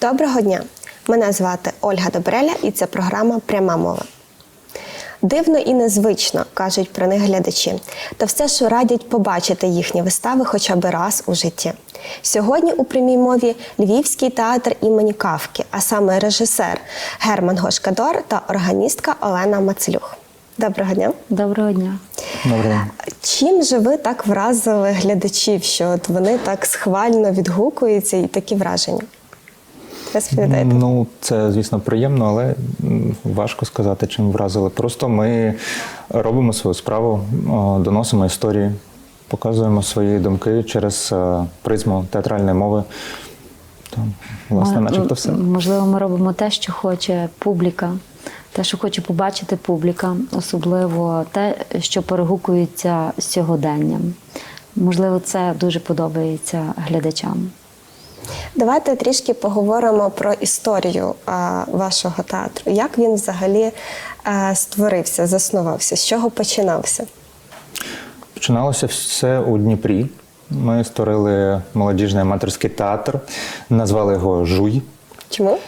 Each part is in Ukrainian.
Доброго дня! Мене звати Ольга Добреля і це програма Пряма мова. Дивно і незвично кажуть про них глядачі, та все ж радять побачити їхні вистави хоча б раз у житті. Сьогодні у прямій мові Львівський театр імені Кавки, а саме режисер Герман Гошкадор та органістка Олена Мацелюх. Доброго дня! Доброго дня. Добре. Чим же ви так вразили глядачів, що от вони так схвально відгукуються і такі враження? Розповідайте. Ну, це, звісно, приємно, але важко сказати, чим вразили. Просто ми робимо свою справу, доносимо історії, показуємо свої думки через е, призму театральної мови. То, власне, начебто все. Можливо, ми робимо те, що хоче публіка, те, що хоче побачити публіка, особливо те, що перегукується з сьогоденням. Можливо, це дуже подобається глядачам. Давайте трішки поговоримо про історію а, вашого театру. Як він взагалі а, створився, заснувався, з чого починався? Починалося все у Дніпрі. Ми створили молодіжний аматорський театр, назвали його Жуй. Чому?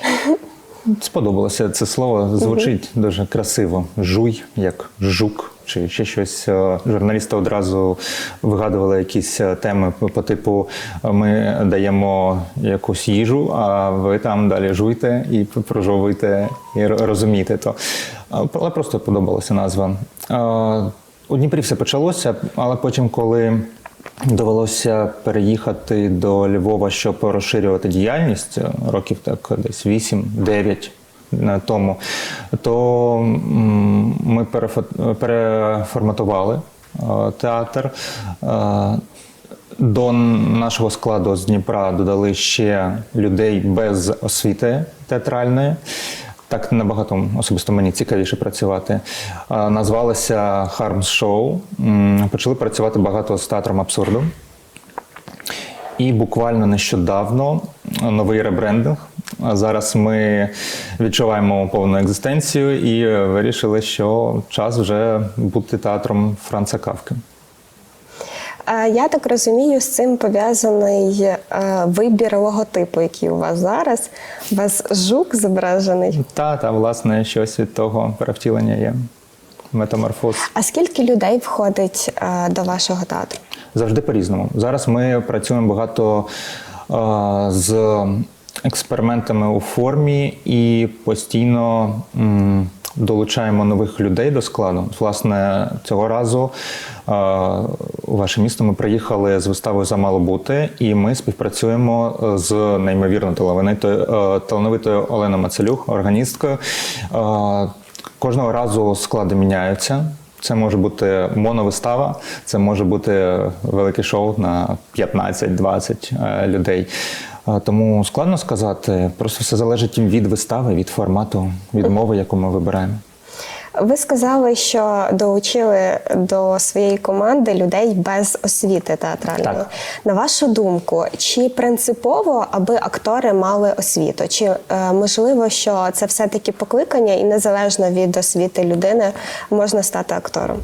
Сподобалося це слово, звучить дуже красиво. Жуй, як жук, чи ще щось. Е, Журналісти одразу вигадували якісь е, теми по типу: ми даємо якусь їжу, а ви там далі жуйте і прожовуйте і розумієте то. Е, Але просто подобалася назва. У Дніпрі все почалося, але потім, коли Довелося переїхати до Львова, щоб розширювати діяльність років так десь 8-9 на тому, то ми переформатували е, театр. Е, До нашого складу з Дніпра додали ще людей без освіти театральної. Так набагато особисто мені цікавіше працювати. А, Назвалося Хармс Шоу. Почали працювати багато з театром абсурду. І буквально нещодавно новий ребрендинг. Зараз ми відчуваємо повну екзистенцію і вирішили, що час вже бути театром Франца Кавки. Я так розумію, з цим пов'язаний е, вибір логотипу, який у вас зараз. У вас жук зображений. Та, та, власне, щось від того перевтілення є. Метаморфоз. А скільки людей входить е, до вашого театру? Завжди по-різному. Зараз ми працюємо багато е, з експериментами у формі і постійно долучаємо нових людей до складу. Власне, цього разу е, у ваше місто ми приїхали з виставою Замало бути, і ми співпрацюємо з неймовірно талановитою, е, Оленою Мацелюх, органісткою. Е, Кожного разу склади міняються. Це може бути моновистава, це може бути велике шоу на 15-20 е, людей. Тому складно сказати, просто все залежить від вистави, від формату, від мови, яку ми вибираємо. Ви сказали, що долучили до своєї команди людей без освіти театральної. Так. На вашу думку, чи принципово, аби актори мали освіту? Чи е, можливо, що це все-таки покликання, і незалежно від освіти людини можна стати актором?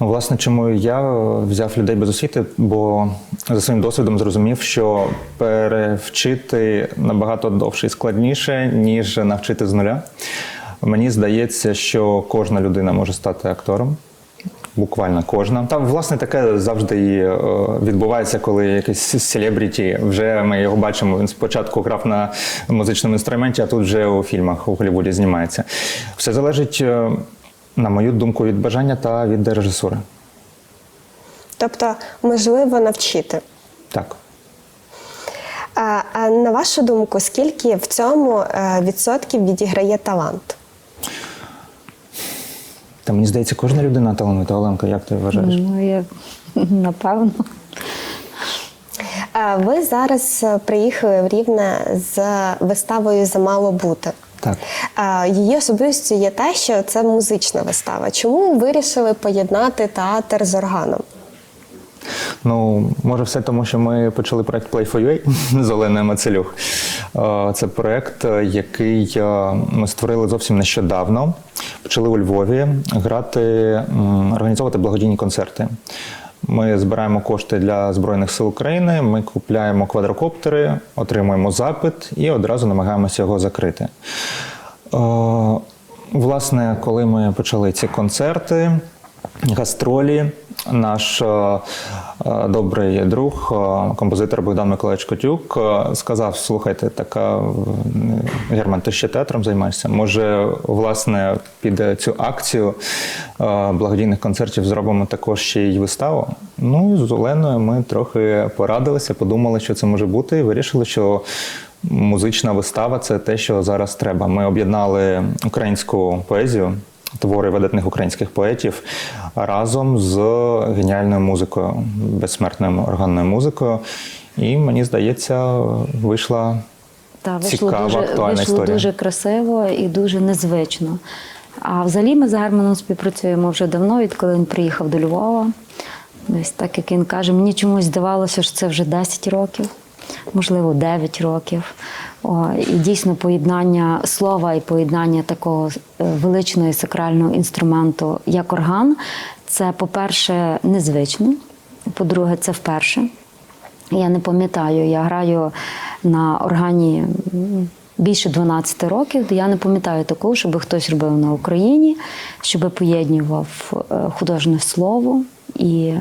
Ну, власне, чому я взяв людей без освіти, бо за своїм досвідом зрозумів, що перевчити набагато довше і складніше, ніж навчити з нуля. Мені здається, що кожна людина може стати актором. Буквально кожна. Та власне таке завжди і е, відбувається, коли якийсь селебріті, вже ми його бачимо. Він спочатку грав на музичному інструменті, а тут вже у фільмах у Голлівуді знімається. Все залежить, е, на мою думку, від бажання та від режисури. Тобто, можливо навчити. Так. А, а на вашу думку, скільки в цьому е, відсотків відіграє талант? Та мені здається, кожна людина талановита. Оленка, як ти вважаєш? Ну, я напевно. Ви зараз е, приїхали в Рівне з виставою Замало бути. Так. Її особливістю є те, що це музична вистава. Чому вирішили поєднати театр з органом? Ну, може, все тому, що ми почали проект Play for UA з Оленою Мацелюх. Це проект, е, який е, ми створили зовсім нещодавно. Почали у Львові грати, організовувати благодійні концерти. Ми збираємо кошти для Збройних сил України, ми купляємо квадрокоптери, отримуємо запит і одразу намагаємося його закрити. Е, Власне, коли ми почали ці концерти, гастролі, наш е, е, добрий друг, е, композитор Богдан Миколаївич Котюк, сказав: слухайте, така Герман, ти ще театром займаєшся? Може, власне, під цю акцію благодійних концертів зробимо також ще й виставу. Ну з Оленою ми трохи порадилися, подумали, що це може бути, і вирішили, що музична вистава це те, що зараз треба. Ми об'єднали українську поезію, твори видатних українських поетів разом з геніальною музикою, безсмертною органною музикою. І мені здається, вийшла Та вийшло Цікава, дуже актуальна вийшло історія. дуже красиво і дуже незвично. А взагалі ми з Германом співпрацюємо вже давно, відколи він приїхав до Львова. Ось так як він каже, мені чомусь здавалося, що це вже 10 років, можливо, 9 років. І дійсно поєднання слова і поєднання такого е, величного і сакрального інструменту, як орган, це, по-перше, незвично. По-друге, це вперше. Я не пам'ятаю, я граю на органі більше 12 років. Я не пам'ятаю такого, щоб хтось робив на Україні, щоб поєднував е, художнє слово і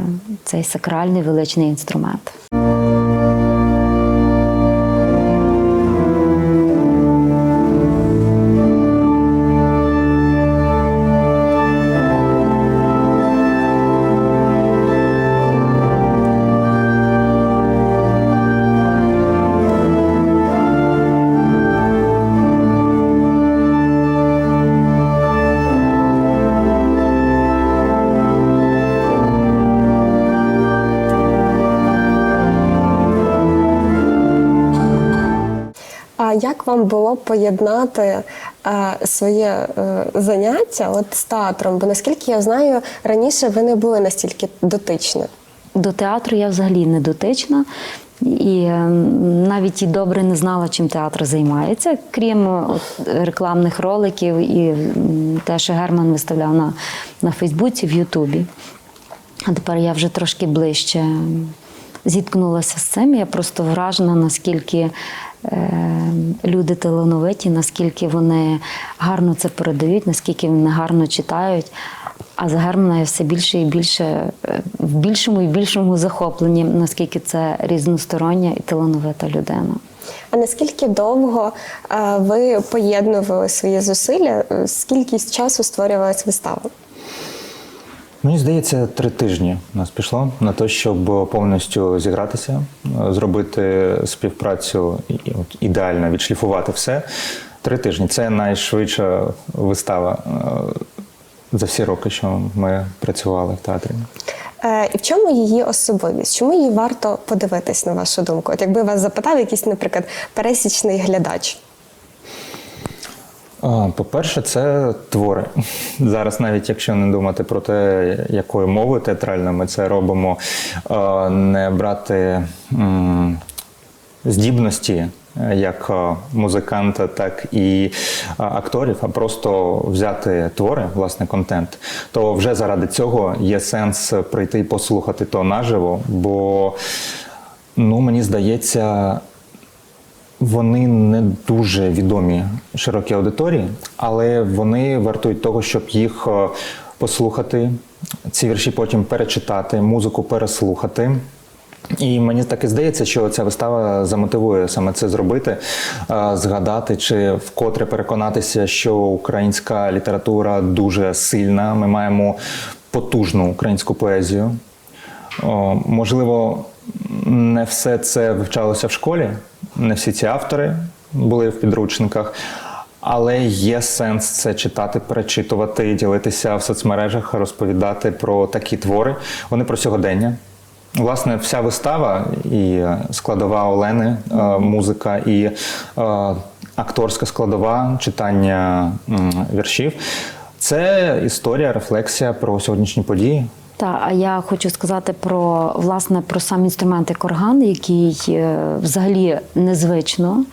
цей сакральний величний інструмент. Вам було поєднати е, своє е, заняття от з театром? Бо наскільки я знаю, раніше ви не були настільки дотичні. До театру я взагалі не дотична. І е, навіть і добре не знала, чим театр займається, крім е, от, рекламних роликів і те, що Герман виставляв на, на Фейсбуці, в Ютубі. А тепер я вже трошки ближче зіткнулася з цим. Я просто вражена, наскільки люди талановиті, наскільки вони гарно це передають, наскільки вони гарно читають. А за я все більше і більше е, в більшому і більшому захопленні, наскільки це різностороння і талановита людина. А наскільки довго е, ви поєднували свої зусилля? Е, Скільки часу створювалась вистава? Мені здається, три тижні нас пішло на те, щоб повністю зігратися, зробити співпрацю і от ідеально відшліфувати все. Три тижні це найшвидша вистава е, за всі роки, що ми працювали в театрі. Е, І в чому її особливість? Чому її варто подивитись, на вашу думку? От якби вас запитав якийсь, наприклад, пересічний глядач. По-перше, це твори. Зараз, навіть якщо не думати про те, якою мовою театральною ми це робимо, не брати здібності е, як е, музиканта, так і е, акторів, а просто взяти твори, власне, контент, то вже заради цього є сенс прийти і послухати то наживо, бо ну, мені здається. Вони не дуже відомі широкій аудиторії, але вони вартують того, щоб їх е, послухати, ці вірші потім перечитати, музику переслухати. І мені так і здається, що ця вистава замотивує саме це зробити, е, згадати чи вкотре переконатися, що українська література дуже сильна. Ми маємо потужну українську поезію. Можливо, не все це вивчалося в школі, не всі ці автори були в підручниках, але є сенс це читати, перечитувати, ділитися в соцмережах, розповідати про такі твори. Вони про сьогодення. Власне, вся вистава і складова Олени, е, музика, і е, акторська складова читання віршів. Це історія, рефлексія про сьогоднішні події. Та, а я хочу сказати про власне про сам інструмент як орган, який е, взагалі незвично,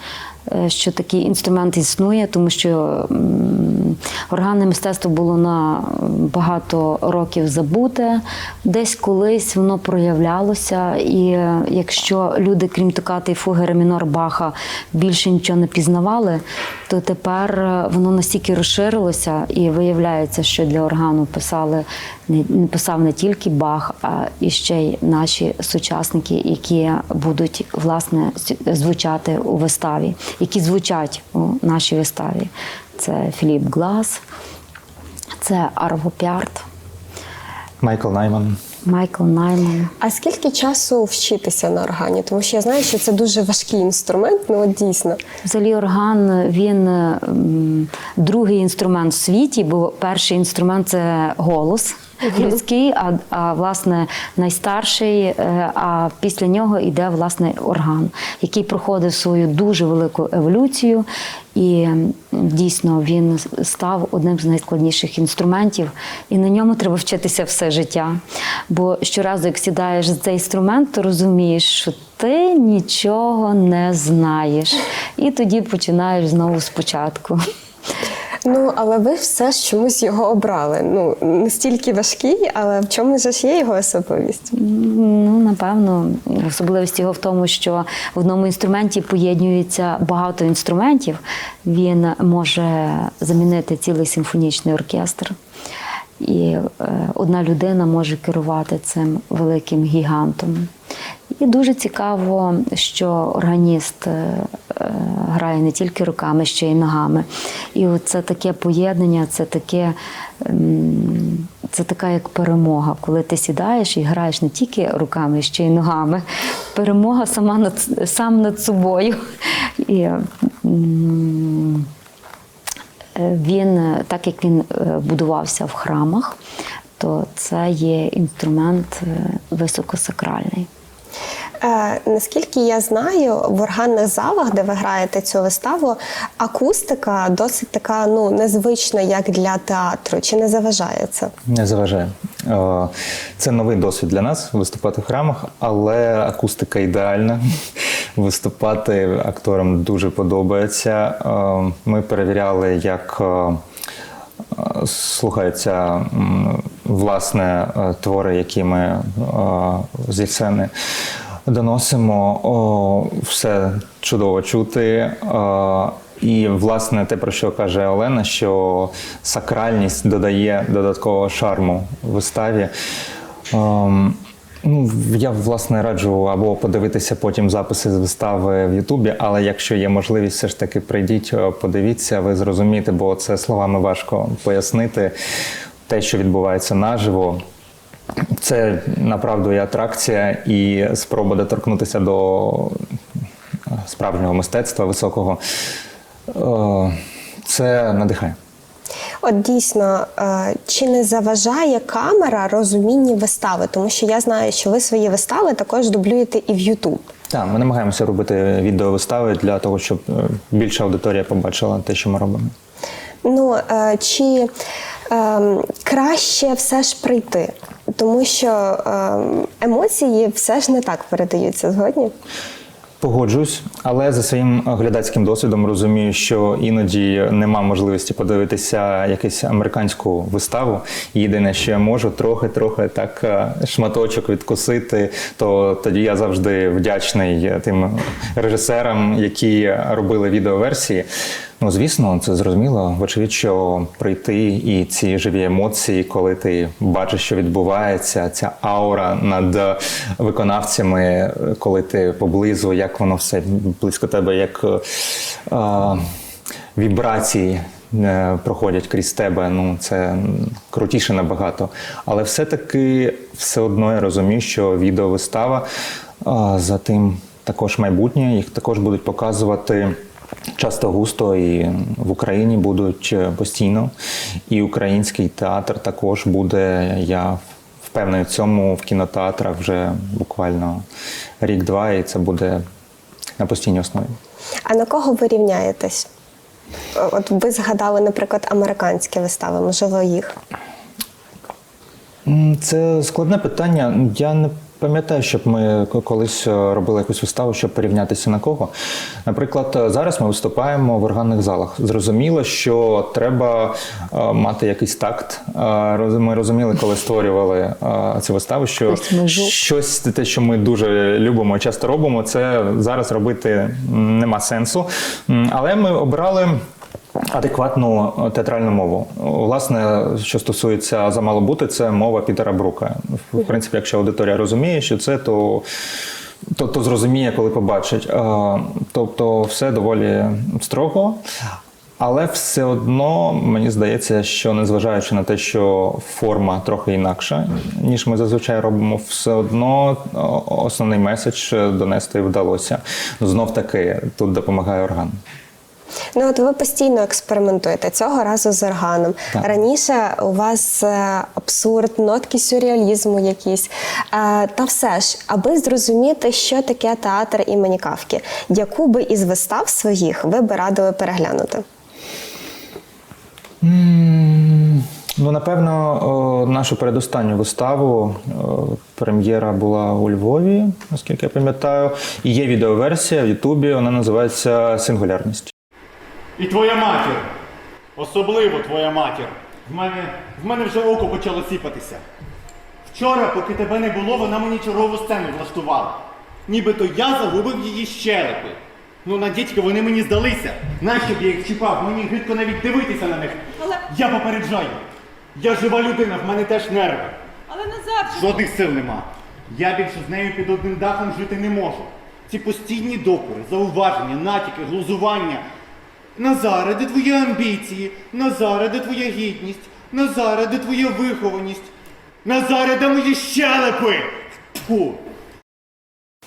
що такий інструмент існує, тому що органне мистецтво було на багато років забуте. Десь колись воно проявлялося, і е, якщо люди, крім токати і фуги ремінор Баха, більше нічого не пізнавали, то тепер е, воно настільки розширилося і виявляється, що для органу писали не писав не тільки Бах, а і ще й наші сучасники, які будуть власне звучати у виставі, які звучать у нашій виставі. Це Філіп Глас, це Арго Пярт, Майкл Найман. Майкл Найман. А скільки часу вчитися на органі? Тому що я знаю, що це дуже важкий інструмент, ну от дійсно. Взагалі орган він другий інструмент в світі, бо перший інструмент це голос людський, а, а власне найстарший, е, а після нього йде власне орган, який проходив свою дуже велику еволюцію. І дійсно він став одним з найскладніших інструментів, і на ньому треба вчитися все життя. Бо щоразу, як сідаєш за цей інструмент, то розумієш, що ти нічого не знаєш. І тоді починаєш знову спочатку. Ну але ви все ж чомусь його обрали. Ну настільки важкий, але в чому ж є його особливість? Ну, напевно, особливість його в тому, що в одному інструменті поєднується багато інструментів. Він може замінити цілий симфонічний оркестр. І е, одна людина може керувати цим великим гігантом. І дуже цікаво, що органіст е, е, грає не тільки руками, ще й ногами. І це таке поєднання, це таке. ем, Це така як перемога, коли ти сідаєш і граєш не тільки руками, ще й ногами. Перемога сама над сам над собою. І, Е, Він, так як він будувався в храмах, то це є інструмент високосакральний. Е, наскільки я знаю, в органних залах, де ви граєте цю виставу, акустика досить така ну незвична, як для театру. Чи не заважає це? Не заважає. Е, Це новий досвід для нас виступати в храмах, але акустика ідеальна. Виступати акторам дуже подобається. Е, Ми перевіряли, як слухаються власне твори, які ми зі сцени доносимо. О, Все чудово чути. Е, І, власне, те, про що каже Олена, що сакральність додає додаткового шарму виставі. Ем, Ну, я власне раджу або подивитися потім записи з вистави в Ютубі, але якщо є можливість, все ж таки прийдіть, подивіться, ви зрозумієте, бо це словами важко пояснити те, що відбувається наживо. Це направду і атракція, і спроба доторкнутися до справжнього мистецтва високого. Е, Це надихає. От дійсно, е, чи не заважає камера розумінні вистави? Тому що я знаю, що ви свої вистави також дублюєте і в Ютуб. Так, ми намагаємося робити відеовистави для того, щоб е, більша аудиторія побачила те, що ми робимо. Ну чи е, краще все ж прийти? Тому що е, емоції все ж не так передаються згодні. Погоджуюсь, але за своїм глядацьким досвідом розумію, що іноді нема можливості подивитися якусь американську виставу. Єдине, що я можу трохи-трохи так е, шматочок відкусити, то тоді я завжди вдячний тим режисерам, які робили відеоверсії. Ну, звісно, це зрозуміло. Вочевидь, що прийти і ці живі емоції, коли ти бачиш, що відбувається, ця аура над виконавцями, коли ти поблизу, як воно все близько тебе, як е, вібрації е, проходять крізь тебе. Ну це крутіше набагато. Але все-таки все одно я розумію, що відеовистава е, за тим також майбутнє, їх також будуть показувати. Часто густо і в Україні будуть е, постійно, і український театр також буде. Я впевнений в цьому в кінотеатрах вже буквально рік-два, і це буде на постійній основі. А на кого ви рівняєтесь? От ви згадали, наприклад, американські вистави, можливо, їх. Це складне питання. Я не пам'ятаю, щоб ми колись е, робили якусь виставу, щоб порівнятися на кого. Наприклад, е, зараз ми виступаємо в органних залах. Зрозуміло, що треба е, мати якийсь такт. Ми розуміли, коли створювали цю виставу, що щось те, що ми дуже любимо і часто робимо, це зараз робити нема сенсу. Але ми обрали. Адекватну е, театральну мову. Власне, що стосується замало бути, це мова Пітера Брука. В принципі, якщо аудиторія розуміє, що це, то, то, то зрозуміє, коли побачить. Е, Тобто, все доволі строго. Але все одно мені здається, що незважаючи на те, що форма трохи інакша, ніж ми зазвичай робимо, все одно основний меседж донести вдалося. Знов таки тут допомагає орган. Ну от ви постійно експериментуєте цього разу з органом. Так. Раніше у вас е, абсурд, нотки сюрреалізму якісь. Е, Та все ж, аби зрозуміти, що таке театр імені Кавки, яку би із вистав своїх ви би радили переглянути? Ну, напевно, нашу передостанню виставу прем'єра була у Львові, наскільки я пам'ятаю. І є відеоверсія в Ютубі, вона називається Сингулярність. І твоя матір. Особливо твоя матір. В мене, в мене вже око почало сіпатися. Вчора, поки тебе не було, вона мені чергову сцену влаштувала. Нібито я загубив її щелепи. Ну, на дідьки вони мені здалися. Нащо б я їх чіпав? Мені гидко навіть дивитися на них. Але- Я попереджаю. Я жива людина, в мене теж нерви. Але Назарчику, Жодних сил нема. Я більше з нею під одним дахом жити не можу. Ці постійні докори, зауваження, натяки, глузування. Назаре, де твої амбіції? Назаре, де твоя гідність? Назаре, де твоя вихованість? Назаре, де мої щелепи? Фу!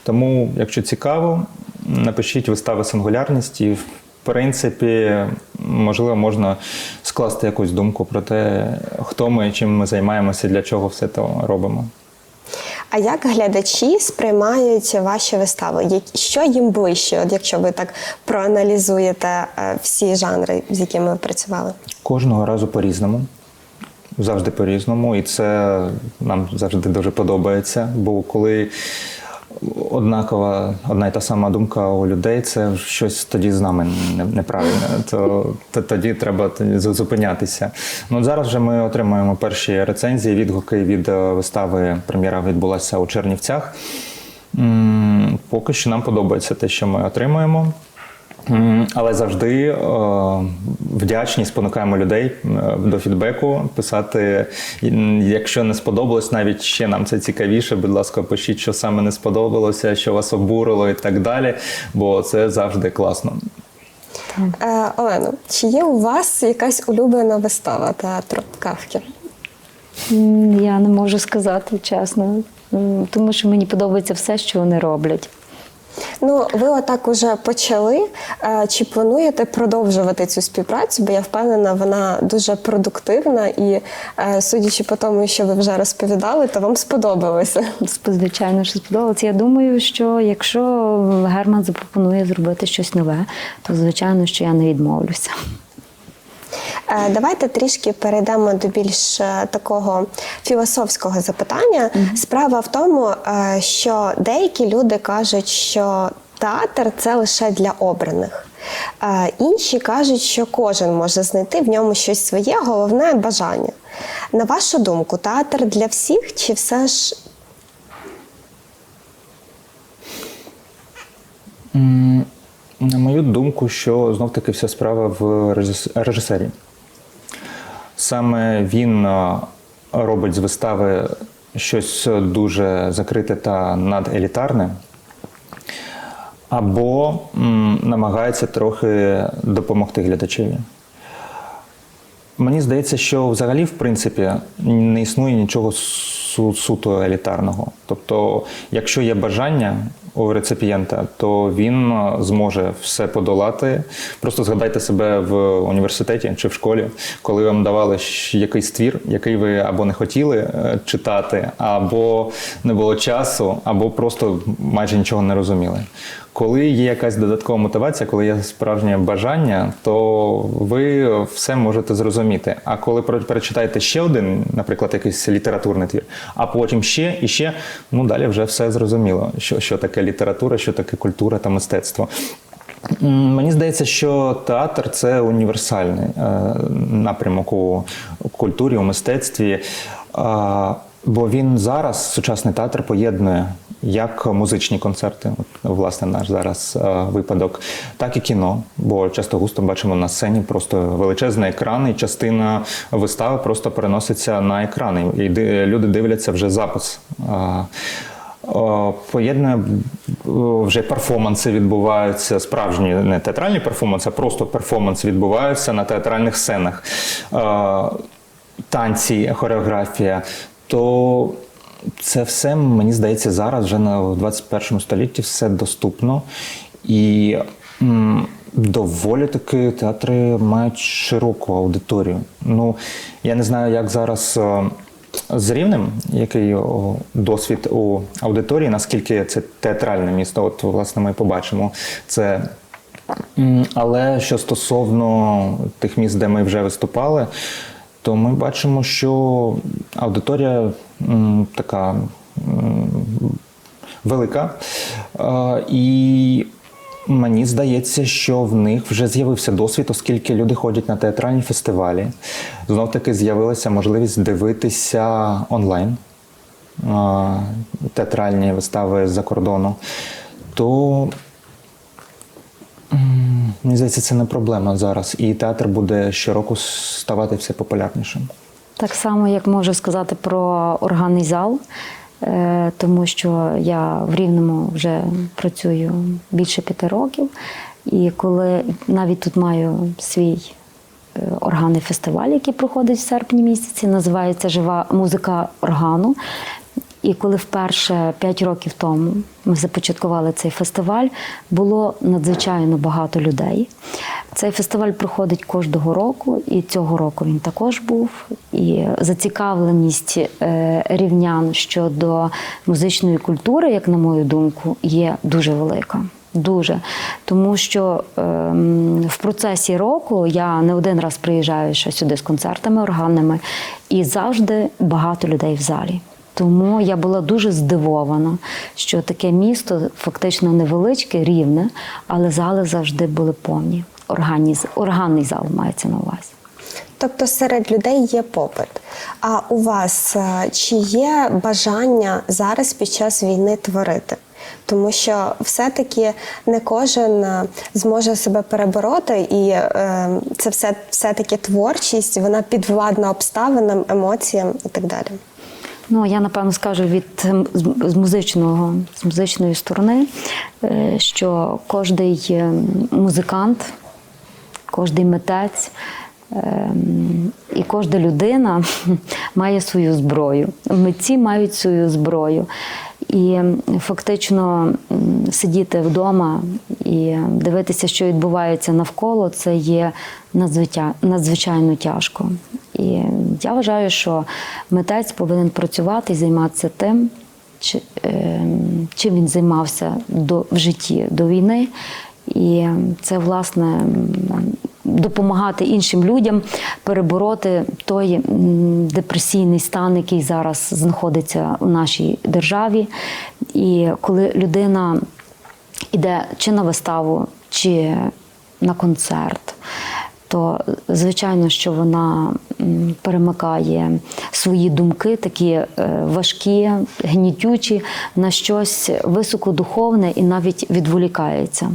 Тому, якщо цікаво, напишіть вистави сингулярність і, в принципі, можливо, можна скласти якусь думку про те, хто ми, чим ми займаємося, для чого все це робимо. А як глядачі сприймають ваші вистави? Що їм ближче, от якщо ви так проаналізуєте е, всі жанри, з якими ви працювали? Кожного разу по-різному. Завжди по-різному. І це нам завжди дуже подобається. Бо коли однакова, одна й та сама думка у людей, це щось тоді з нами не- неправильне. То, то тоді треба зупинятися. Ну, зараз вже ми отримуємо перші рецензії, відгуки від е, вистави. Прем'єра відбулася у Чернівцях. Поки що нам подобається те, що ми отримуємо. Але завжди е, вдячні, спонукаємо людей е, до фідбеку писати. Якщо не сподобалось, навіть ще нам це цікавіше. Будь ласка, пишіть, що саме не сподобалося, що вас обурило і так далі. Бо це завжди класно. Е, Олено, чи є у вас якась улюблена вистава театру Кавки? Я не можу сказати чесно, тому що мені подобається все, що вони роблять. Ну, ви отак уже почали. Е, Чи плануєте продовжувати цю співпрацю? Бо я впевнена, вона дуже продуктивна і, е, судячи по тому, що ви вже розповідали, то вам сподобалося. Звичайно, що сподобалося. Я думаю, що якщо Герман запропонує зробити щось нове, то звичайно, що я не відмовлюся. Е, Давайте трішки перейдемо до більш е, такого філософського запитання. Справа в тому, е, що деякі люди кажуть, що театр це лише для обраних. Інші кажуть, що кожен може знайти в ньому щось своє, головне бажання. На вашу думку, театр для всіх чи все ж На мою думку, що знов таки вся справа в режисері. Саме він е, робить з вистави щось дуже закрите та наделітарне, або намагається трохи допомогти глядачеві. Мені здається, що взагалі, в принципі, не існує нічого су- суто елітарного. Тобто, якщо є бажання, у реципієнта, то він е, зможе все подолати. Просто згадайте себе в університеті чи в школі, коли вам давали якийсь твір, який ви або не хотіли е, читати, або не було часу, або просто майже нічого не розуміли. Коли є якась додаткова мотивація, коли є справжнє бажання, то ви все можете зрозуміти. А коли перечитаєте ще один, наприклад, якийсь літературний твір, а потім ще і ще, ну далі вже все зрозуміло, що, що таке література, що таке культура та мистецтво. Мені здається, що театр це універсальний е, напрямок у культурі, у мистецтві. Бо він зараз, сучасний театр, поєднує як музичні концерти, власне, наш зараз е, випадок, так і кіно. Бо часто густо бачимо на сцені просто величезний екран, і частина вистави просто переноситься на екрани. І люди дивляться вже запис. Поєднує вже перформанси відбуваються, справжні не театральні перформанси, а просто перформанси відбуваються на театральних сценах. Е, Танці, хореографія. То це все, мені здається, зараз вже на 21 столітті все доступно. І доволі таки театри мають широку аудиторію. Ну, я не знаю, як зараз. З рівнем, який досвід у аудиторії, наскільки це театральне місто, от власне ми побачимо це. Але що стосовно тих міст, де ми вже виступали, то ми бачимо, що аудиторія така велика. І мені здається, що в них вже з'явився досвід, оскільки люди ходять на театральні фестивалі. Знов таки з'явилася можливість дивитися онлайн театральні вистави з-за кордону. То мені здається, це не проблема зараз. І театр буде щороку ставати все популярнішим. Так само, як можу сказати про органний зал, тому що я в Рівному вже працюю більше п'яти років. І коли навіть тут маю свій е, органний фестиваль, який проходить в серпні місяці, називається Жива музика органу. І коли вперше 5 років тому ми започаткували цей фестиваль, було надзвичайно багато людей. Цей фестиваль проходить кожного року, і цього року він також був. І зацікавленість е, рівнян щодо музичної культури, як на мою думку, є дуже велика. Дуже тому, що ем, в процесі року я не один раз приїжджаю ще сюди з концертами органними, і завжди багато людей в залі. Тому я була дуже здивована, що таке місто фактично невеличке, рівне, але зали завжди були повні. Органні, органний зал мається на увазі. Тобто серед людей є попит. А у вас е, чи є бажання зараз під час війни творити? Тому що все-таки не кожен е, зможе себе перебороти, і е, це все все-таки творчість, вона підвладна обставинам, емоціям і так далі. Ну, я напевно скажу від з- музичного, з музичної сторони, е, що кожний музикант, кожний митець ем, і кожна людина має свою зброю. Митці мають свою зброю. І фактично сидіти вдома і дивитися, що відбувається навколо, це є надзвичайно тяжко. І я вважаю, що митець повинен працювати і займатися тим, ем, чим він займався до, в житті до війни. І це, власне, допомагати іншим людям перебороти той депресійний стан, який зараз знаходиться у нашій державі. І коли людина йде чи на виставу, чи на концерт, то звичайно, що вона перемикає свої думки, такі е, важкі, гнітючі, на щось високодуховне і навіть відволікається.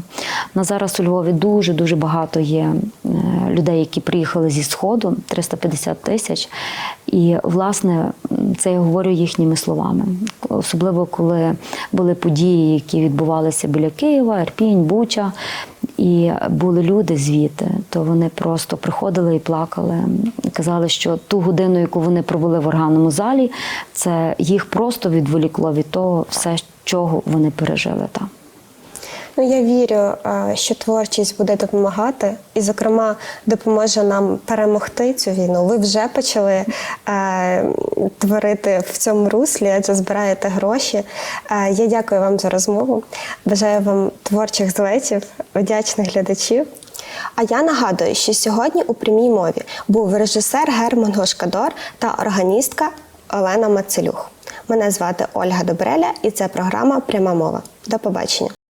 На зараз у Львові дуже дуже багато є е, людей, які приїхали зі сходу, 350 тисяч. І власне це я говорю їхніми словами, особливо коли були події, які відбувалися біля Києва, Ірпінь, Буча. І були люди звідти, то вони просто приходили і плакали. Казали, що ту годину, яку вони провели в органному залі, це їх просто відволікло від того, все, чого вони пережили там. Ну, я вірю, е, що творчість буде допомагати, і, зокрема, допоможе нам перемогти цю війну. Ви вже почали е, творити в цьому руслі, адже збираєте гроші. Е, я дякую вам за розмову. Бажаю вам творчих злетів, вдячних глядачів. А я нагадую, що сьогодні у прямій мові був режисер Герман Гошкадор та органістка Олена Мацелюх. Мене звати Ольга Добреля, і це програма Пряма мова. До побачення.